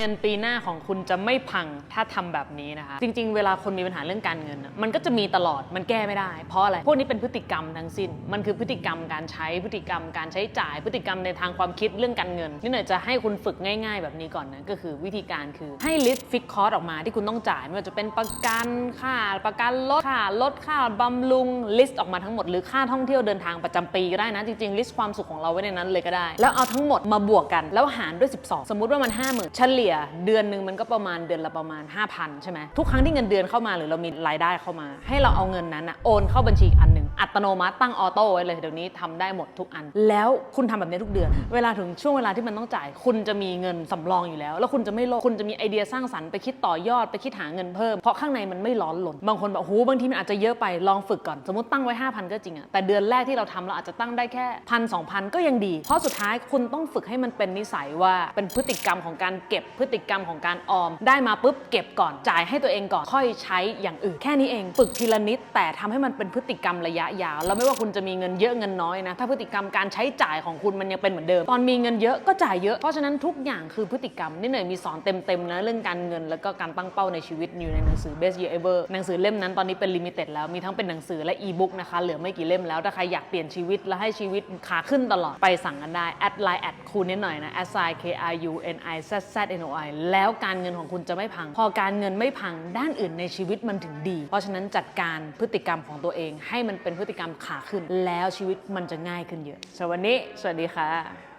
เงินปีหน้าของคุณจะไม่พังถ้าทำแบบนี้นะคะ จริง ๆ เวลาคนมีปัญหาเรื่องการเงิน มันก็จะมีตลอดมันแก้ไม่ได้ เพราะอะไรพวกนี้เป็นพฤติกรรมทั้งสิ้น มันคือพฤติกรรมการใช้พฤติกรรมการใช้จ่ายพฤติกรรมในทางความคิดเรื่องการเงินนี่หน่อยจะให้คุณฝึกง่ายๆ แบบนี้ก่อนนะก็คือวิธีการคือให้ list fix cost ออกมาที่คุณต้องจ่ายไม่ว่าจะเป็นประกันค่าประกันรถค่ารถค่าบำรุง list ออกมาทั้งหมดหรือค่าท่องเที่ยวเดินทางประจำปีก็ได้นะจริงๆ list ความสุขของเราไว้ในนั้นเลยก็ได้ แล้วเอาทั้งหมดมาบวกกัน แล้วหารด้วย 12 สมมุติว่ามัน 5 0,000เฉลี่ยเดือนหนึ่งมันก็ประมาณเดือนละประมาณ 5,000 ใช่ไหมทุกครั้งที่เงินเดือนเข้ามาหรือเรามีรายได้เข้ามา ให้เราเอาเงินนั้นนะโอนเข้าบัญชีอันหนึ่งอัตโนมัติตั้งออโต้ไว้เลยเดี๋ยวนี้ทำได้หมดทุกอัน แล้วคุณทำแบบนี้ทุกเดือน เวลาถึงช่วงเวลาที่มันต้องจ่าย คุณจะมีเงินสำรองอยู่แล้ว แล้วคุณจะไม่โลภคุณจะมีไอเดียสร้างสรรค์ไปคิดต่อยอดไปคิดหาเงินเพิ่มเพราะข้างในมันไม่ร้อนหล่นบางคนบอกหูบางทีมันอาจจะเยอะไปลองฝึกก่อนสมมติตั้งไว้5,000ก็จริงอะแต่เดือนแรกที่เราทำเราอาจจะตั้งได้แค่พันสองพันก็ยังดี เพราะสุดท้ายคุณต้องฝึกให้มันเป็นนิสัยว่าเป็นพฤติกรรมของการเก็บพฤติกรรมของการออม ได้มาปุ๊บเก็บก่อนจ่ายให้ตัวเองก่อนค่อยใช้อย่างอื่น แค่นี้เองฝึกทีละนิด แต่ทำให้มันเป็นพฤติกรรมระยะยาว แล้วไม่ว่าคุณจะมีเงินเยอะเงินน้อยนะ ถ้าพฤติกรรมการใช้จ่ายของคุณมันยังเป็นเหมือนเดิม ตอนมีเงินเยอะก็จ่ายเยอะ เพราะฉะนั้นทุกอย่างคือพฤติกรรมนี่หน่อยมีสอนเต็มๆนะเรื่องการเงินแล้วก็การตั้งเป้าในชีวิตอยู่ในหนังสือ Best Year Ever หนังสือเล่มนั้นตอนนี้เป็นลิมิเต็ดแล้วมีทั้งเป็นหนังสือและอีบุ๊กนะคะเหลือไม่กี่เล่มแล้วถ้าใครอยากเปลี่ยนชีวิตและให้ชีวิตขาขึ้นตลอดไปสั่งกันได้แอดไลน์แอดคูณนิดหน่อยนะ s i k r u n i z z n o i แล้วการเงินของคุณจะไม่พัง พอการเงินไม่พังด้านอื่นในชีวิตมันถึงดี เพราะฉะนั้นจัดการพฤติกรรมของตัวเอง ให้มันเป็นพฤติกรรมขาขึ้น แล้วชีวิตมันจะง่ายขึ้นเยอะสำหรับวันนี้ สวัสดีค่ะ